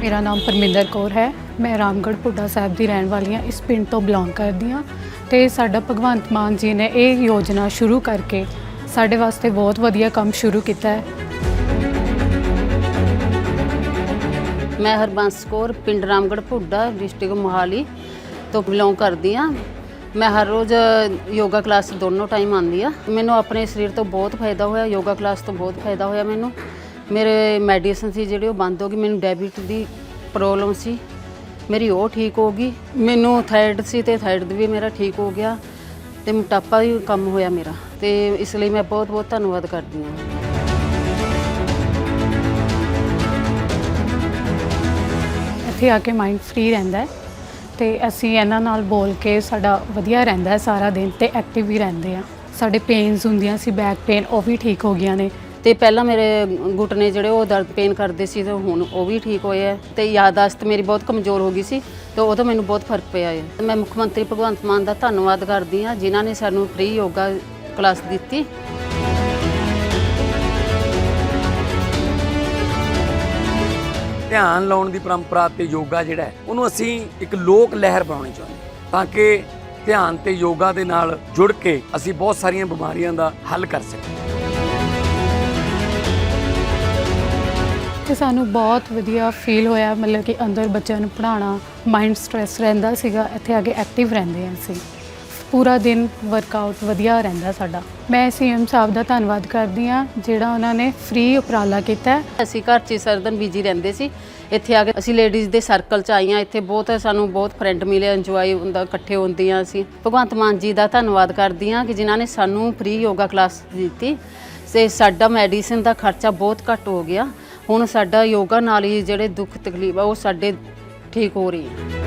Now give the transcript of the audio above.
ਮੇਰਾ ਨਾਮ ਪਰਮਿੰਦਰ ਕੌਰ ਹੈ। ਮੈਂ ਰਾਮਗੜ੍ਹ ਪੁੱਡਾ ਸਾਹਿਬ ਦੀ ਰਹਿਣ ਵਾਲੀ ਹਾਂ। ਇਸ ਪਿੰਡ ਤੋਂ ਬਿਲੋਂਗ ਕਰਦੀ ਹਾਂ। ਤੇ ਸਾਡਾ ਭਗਵੰਤ ਮਾਨ ਜੀ ਨੇ ਇਹ ਯੋਜਨਾ ਸ਼ੁਰੂ ਕਰਕੇ ਸਾਡੇ ਵਾਸਤੇ ਬਹੁਤ ਵਧੀਆ ਕੰਮ ਸ਼ੁਰੂ ਕੀਤਾ ਹੈ। ਮੈਂ ਹਰਬੰਸ ਕੌਰ, ਪਿੰਡ ਰਾਮਗੜ੍ਹ ਭੁੱਡਾ, ਡਿਸਟ੍ਰਿਕਟ ਮੋਹਾਲੀ ਤੋਂ ਬਿਲੋਂਗ ਕਰਦੀ ਹਾਂ। ਮੈਂ ਹਰ ਰੋਜ਼ ਯੋਗਾ ਕਲਾਸ ਦੋਨੋਂ ਟਾਈਮ ਆਉਂਦੀ ਆ। ਮੈਨੂੰ ਆਪਣੇ ਸਰੀਰ ਤੋਂ ਬਹੁਤ ਫਾਇਦਾ ਹੋਇਆ। ਯੋਗਾ ਕਲਾਸ ਤੋਂ ਬਹੁਤ ਫਾਇਦਾ ਹੋਇਆ ਮੈਨੂੰ। ਮੇਰੇ ਮੈਡੀਸਨ ਸੀ ਜਿਹੜੇ ਉਹ ਬੰਦ ਹੋ ਗਈ, ਮੈਨੂੰ ਡਾਇਬੀਟ ਦੀ ਪ੍ਰੋਬਲਮ ਸੀ। ਮੇਰੀ ਉਹ ਠੀਕ ਹੋ ਗਈ, ਮੈਨੂੰ ਥਾਇਰਡ ਸੀ ਤੇ ਥਾਇਰਡ ਵੀ ਮੇਰਾ ਠੀਕ ਹੋ ਗਿਆ ਤੇ ਮੋਟਾਪਾ ਵੀ ਕੰਮ ਹੋਇਆ ਮੇਰਾ ਤੇ ਇਸ ਲਈ ਮੈਂ ਬਹੁਤ ਬਹੁਤ ਧੰਨਵਾਦ ਕਰਦੀ ਹਾਂ। ਇੱਥੇ ਆ ਕੇ ਮਾਈਂਡ ਫ੍ਰੀ ਰਹਿੰਦਾ ਹੈ ਤੇ ਅਸੀਂ ਇਹਨਾਂ ਨਾਲ ਬੋਲ ਕੇ ਸਾਡਾ ਵਧੀਆ ਰਹਿੰਦਾ ਹੈ ਸਾਰਾ ਦਿਨ ਤੇ ਐਕਟਿਵ ਵੀ ਰਹਿੰਦੇ ਆ ਸਾਡੇ ਪੇਨਸ ਹੁੰਦੀਆਂ ਸੀ ਬੈਕ ਪੇਨ ਉਹ ਵੀ ਠੀਕ ਹੋ ਗਈਆਂ ਨੇ। ਤੇ ਪਹਿਲਾਂ ਮੇਰੇ ਘੁਟਨੇ ਜਿਹੜੇ ਉਹ ਦਰਦ ਪੇਨ ਕਰਦੇ ਸੀ ਤੇ ਹੁਣ ਉਹ ਵੀ ਠੀਕ ਹੋਏ ਆ ਤੇ ਯਾਦਾਸ਼ਤ ਮੇਰੀ ਬਹੁਤ ਕਮਜ਼ੋਰ ਹੋ ਗਈ ਸੀ ਤੇ ਉਦੋਂ ਮੈਨੂੰ ਬਹੁਤ ਫ਼ਰਕ ਪਿਆ ਹੈ ਮੈਂ ਮੁੱਖ ਮੰਤਰੀ ਭਗਵੰਤ ਮਾਨ ਦਾ ਧੰਨਵਾਦ ਕਰਦੀ ਹਾਂ ਜਿਨ੍ਹਾਂ ਨੇ ਸਾਨੂੰ ਫ੍ਰੀ ਯੋਗਾ ਕਲਾਸ ਦਿੱਤੀ। ਧਿਆਨ ਲਾਉਣ ਦੀ ਪਰੰਪਰਾ ਤੇ ਯੋਗਾ ਜਿਹੜਾ ਉਹਨੂੰ ਅਸੀਂ ਇੱਕ ਲੋਕ ਲਹਿਰ ਬਣਾਉਣੀ ਚਾਹੁੰਦੇ ਤਾਂ ਕਿ ਧਿਆਨ ਤੇ ਯੋਗਾ ਦੇ ਨਾਲ ਜੁੜ ਕੇ ਅਸੀਂ ਬਹੁਤ ਸਾਰੀਆਂ ਬਿਮਾਰੀਆਂ ਦਾ ਹੱਲ ਕਰ ਸਕੀਏ। ਤੇ ਸਾਨੂੰ ਬਹੁਤ ਵਧੀਆ ਫੀਲ ਹੋਇਆ, ਮਤਲਬ ਕਿ ਅੰਦਰ ਬੱਚਿਆਂ ਨੂੰ ਪੜ੍ਹਾਉਣਾ ਮਾਈਂਡ ਸਟ੍ਰੈਸ ਰਹਿੰਦਾ ਸੀਗਾ, ਇੱਥੇ ਆ ਕੇ ਐਕਟਿਵ ਰਹਿੰਦੇ ਹਾਂ ਅਸੀਂ। ਪੂਰਾ ਦਿਨ ਵਰਕਆਊਟ ਵਧੀਆ ਰਹਿੰਦਾ ਸਾਡਾ। ਮੈਂ ਸੀਐਮ ਸਾਹਿਬ ਦਾ ਧੰਨਵਾਦ ਕਰਦੀ ਹਾਂ, ਜਿਹੜਾ ਉਹਨਾਂ ਨੇ ਫ੍ਰੀ ਉਪਰਾਲਾ ਕੀਤਾ ਅਸੀਂ ਘਰ 'ਚ ਹੀ ਸਰਦਨ ਬੀਜੀ ਰਹਿੰਦੇ ਸੀ। ਇੱਥੇ ਆ ਕੇ ਅਸੀਂ ਲੇਡੀਜ਼ ਦੇ ਸਰਕਲ 'ਚ ਆਈਆਂ। ਇੱਥੇ ਬਹੁਤ ਸਾਨੂੰ ਬਹੁਤ ਫਰੈਂਡ ਮਿਲੇ ਇੰਜੋਏ ਹੁੰਦਾ, ਇਕੱਠੇ ਹੁੰਦੀਆਂ ਅਸੀਂ। ਭਗਵੰਤ ਮਾਨ ਜੀ ਦਾ ਧੰਨਵਾਦ ਕਰਦੀ ਹਾਂ ਕਿ ਜਿਨ੍ਹਾਂ ਨੇ ਸਾਨੂੰ ਫ੍ਰੀ ਯੋਗਾ ਕਲਾਸ ਦਿੱਤੀ। ਤੇ ਸਾਡਾ ਮੈਡੀਸਿਨ ਦਾ ਖਰਚਾ ਬਹੁਤ ਘੱਟ ਹੋ ਗਿਆ। ਹੁਣ ਸਾਡਾ ਯੋਗਾ ਨਾਲ ਹੀ ਜਿਹੜੇ ਦੁੱਖ ਤਕਲੀਫ ਆ, ਉਹ ਸਾਡੇ ਠੀਕ ਹੋ ਰਹੀ ਹੈ।